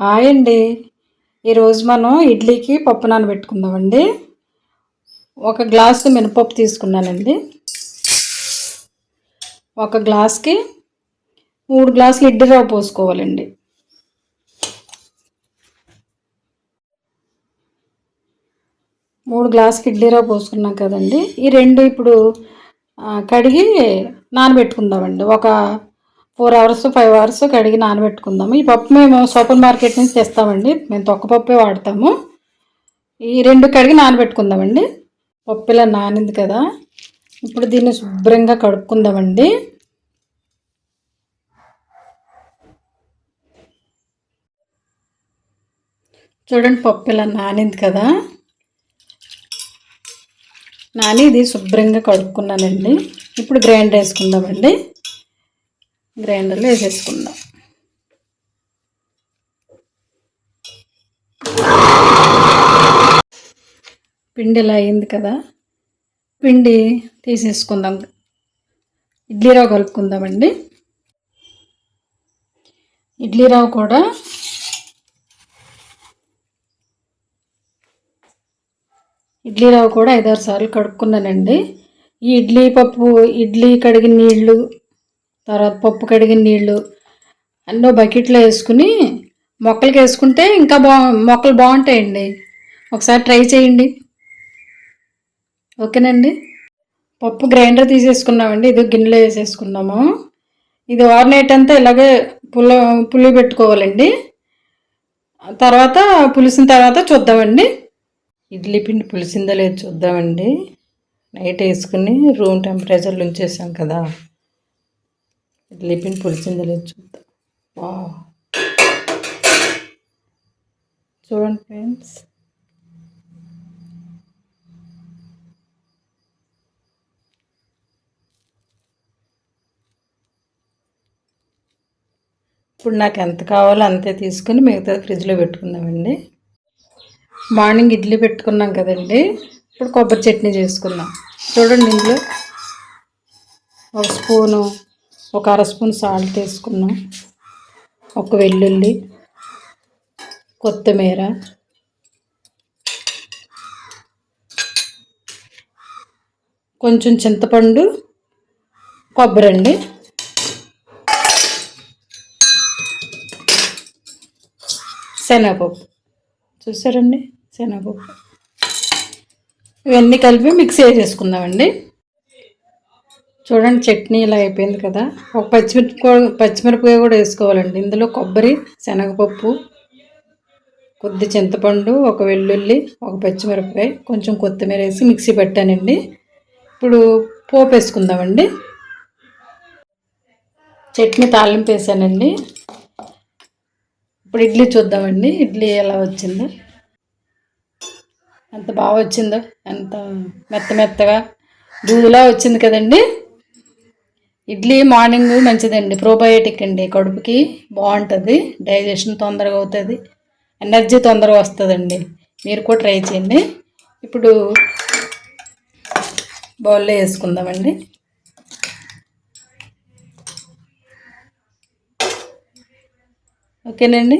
Hi అండి. ఈరోజు మనం ఇడ్లీకి పప్పు నానబెట్టుకుందామండి. ఒక గ్లాసు మినపప్పు తీసుకున్నానండి. ఒక గ్లాస్కి మూడు గ్లాసులు ఇడ్లీ రవ్వ పోసుకోవాలండి. మూడు గ్లాసులు ఇడ్లీ రవ్వ పోసుకున్నాం కదండి. ఈ రెండు ఇప్పుడు కడిగి నానబెట్టుకుందామండి. ఒక ఫోర్ అవర్స్ ఫైవ్ అవర్స్ కడిగి నానబెట్టుకుందాము. ఈ పప్పు మేము సూపర్ మార్కెట్ నుంచి తెస్తామండి. మేము తొక్కపప్పే వాడతాము. ఈ రెండు కడిగి నానబెట్టుకుందామండి. పప్పు ఇలా నానింది కదా. ఇప్పుడు దీన్ని శుభ్రంగా కడుక్కుందామండి. చూడండి పప్పు ఇలా నానింది కదా. నాని ఇది శుభ్రంగా కడుక్కున్నానండి. ఇప్పుడు గ్రైండర్ వేసుకుందామండి. గ్రైండర్లో వేసేసుకుందాం. పిండి ఇలా అయింది కదా? పిండి తీసేసుకుందాం. ఇడ్లీ రవ్వ కలుపుకుందామండి. ఇడ్లీ రవ్వ కూడా ఇడ్లీ రవ్వ కూడా ఐదారు సార్లు కడుక్కున్నానండి. ఈ ఇడ్లీ పప్పు ఇడ్లీ కడిగిన నీళ్ళు తర్వాత పప్పు కడిగిన నీళ్ళు అన్నో బకెట్లో వేసుకుని మొక్కలకి వేసుకుంటే ఇంకా బా మొక్కలు బాగుంటాయండి. ఒకసారి ట్రై చేయండి. ఓకేనండి? పప్పు గ్రైండర్ తీసేసుకున్నామండి. ఇది గిన్నెలో వేసేసుకున్నాము. ఇది ఓవర్ నైట్ అంతా ఇలాగే పుల్ల పులి పెట్టుకోవాలండి. తర్వాత పులిసిన తర్వాత చూద్దామండి. ఇడ్లీ పిండి పులిసిందో లేదు చూద్దామండి. నైట్ వేసుకుని రూమ్ టెంపరేచర్లో ఉంచేసాం కదా. ఇడ్లీ పిండి పులిసిందో లేదు చూద్దాం. వా చూడండి ఫ్రెండ్స్. ఇప్పుడు నాకు ఎంత కావాలో అంతే తీసుకుని మిగతా ఫ్రిడ్జ్లో పెట్టుకుందామండి. మార్నింగ్ ఇడ్లీ పెట్టుకున్నాం కదండి. ఇప్పుడు కొబ్బరి చట్నీ చేసుకుందాం. చూడండి ఇందులో ఒక స్పూను ఒక అర స్పూన్ సాల్ట్ వేసుకున్నాం. ఒక వెల్లుల్లి కొత్తిమీర. కొంచెం చింతపండు కొబ్బరి అండి. శనగపప్పు. చూసారండి? శనగపప్పు. ఇవన్నీ కలిపి మిక్స్ చేసుకుందామండి చూడండి చట్నీ ఇలా అయిపోయింది కదా. ఒక పచ్చిమిరపకాయ పచ్చిమిరపకాయ కూడా వేసుకోవాలండి. ఇందులో కొబ్బరి శనగపప్పు కొద్ది చింతపండు ఒక వెల్లుల్లి ఒక పచ్చిమిరపకాయ కొంచెం కొత్తిమీర వేసి మిక్సీ పెట్టానండి. ఇప్పుడు పోపు వేసుకుందామండి. చట్నీ తాలింపు వేసానండి. ఇప్పుడు ఇడ్లీ చూద్దామండి. ఇడ్లీ ఎలా వచ్చిందో. ఎంత బాగా వచ్చిందో. ఎంత మెత్త మెత్తగా. దూదులా వచ్చింది కదండి. ఇడ్లీ మార్నింగ్ మంచిదండి. ప్రోబయోటిక్ అండి కడుపుకి. బాగుంటుంది. డైజెషన్ తొందరగా అవుతుంది. ఎనర్జీ తొందరగా వస్తుందండి. మీరు కూడా ట్రై చేయండి. ఇప్పుడు బౌల్లో వేసుకుందామండి. ఓకేనండి?